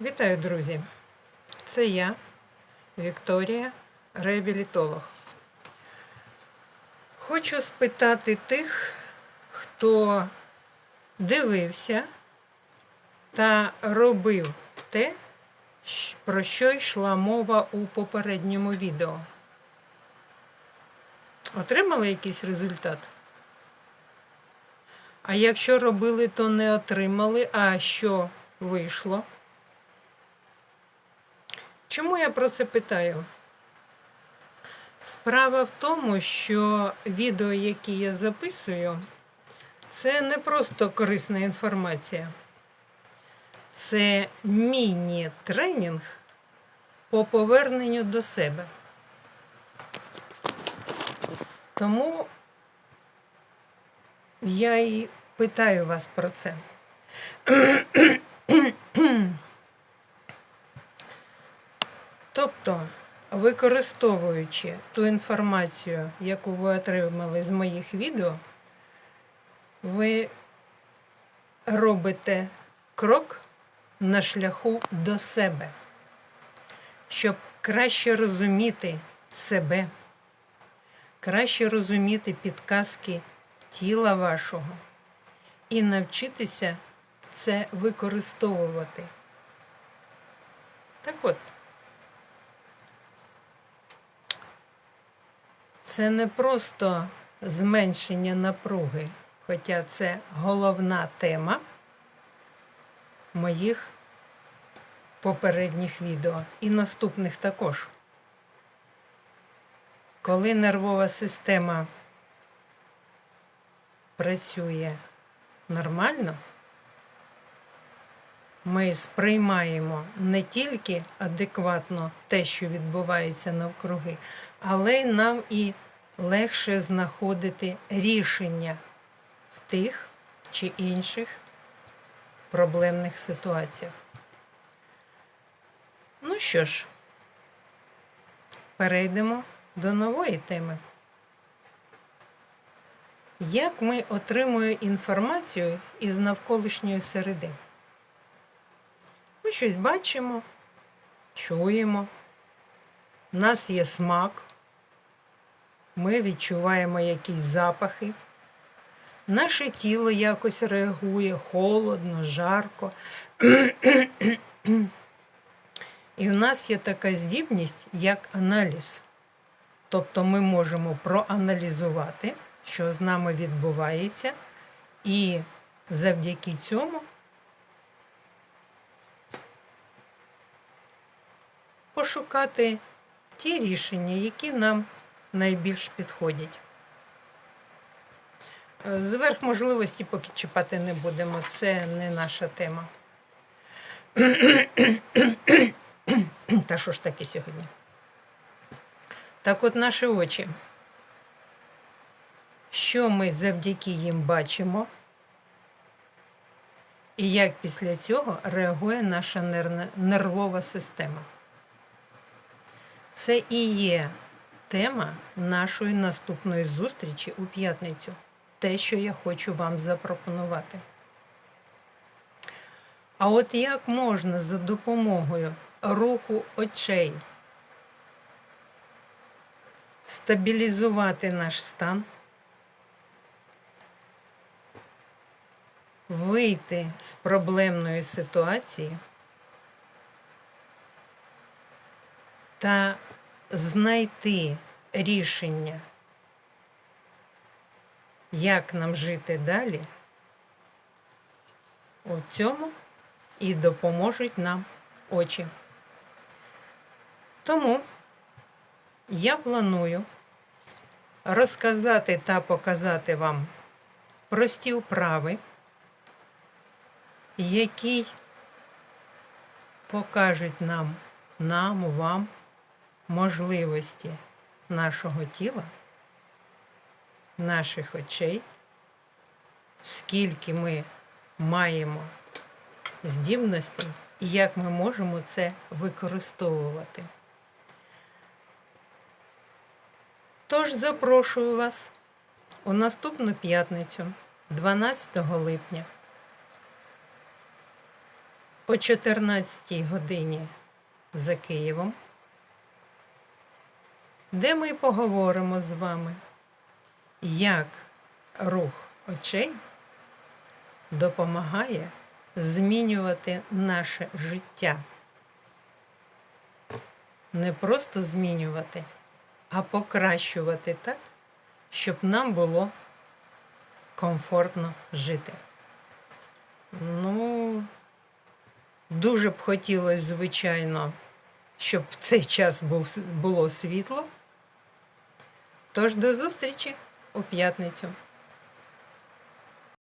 Вітаю, друзі! Це я, Вікторія, реабілітолог. Хочу спитати тих, хто дивився та робив те, про що йшла мова у попередньому відео. Отримали якийсь результат? А якщо робили, то не отримали, а що вийшло? Чому я про це питаю? Справа в тому, що відео, які я записую, це не просто корисна інформація. Це міні-тренінг по поверненню до себе. Тому я і питаю вас про це. Тобто, використовуючи ту інформацію, яку ви отримали з моїх відео, ви робите крок на шляху до себе, щоб краще розуміти себе, краще розуміти підказки тіла вашого і навчитися це використовувати. Так от. Це не просто зменшення напруги, хоча це головна тема моїх попередніх відео і наступних також. Коли нервова система працює нормально, ми сприймаємо не тільки адекватно те, що відбувається навкруги, але нам і легше знаходити рішення в тих чи інших проблемних ситуаціях. Ну що ж, перейдемо до нової теми. Як ми отримуємо інформацію із навколишньої середи? Ми щось бачимо, чуємо, у нас є смак, ми відчуваємо якісь запахи, наше тіло якось реагує холодно, жарко. І в нас є така здібність, як аналіз. Тобто ми можемо проаналізувати, що з нами відбувається, і завдяки цьому пошукати ті рішення, які нам найбільш підходять. Е, Зверх можливості поки чіпати не будемо, це не наша тема. Та що ж таке сьогодні? Так от наші очі. Що ми завдяки їм бачимо? І як після цього реагує наша нервна- нервова система? Це і є тема нашої наступної зустрічі у п'ятницю. Те, що я хочу вам запропонувати. А от як можна за допомогою руху очей стабілізувати наш стан, вийти з проблемної ситуації та знайти рішення, як нам жити далі, у цьому і допоможуть нам очі. Тому я планую розказати та показати вам прості вправи, які покажуть нам, нам, вам можливості нашого тіла, наших очей, скільки ми маємо здібностей і як ми можемо це використовувати. Тож запрошую вас у наступну п'ятницю, 12 липня, о 14 годині за Києвом, де ми поговоримо з вами, як рух очей допомагає змінювати наше життя. Не просто змінювати, а покращувати так, щоб нам було комфортно жити. Ну, дуже б хотілося, звичайно, щоб в цей час було світло. Тож до зустрічі у п'ятницю.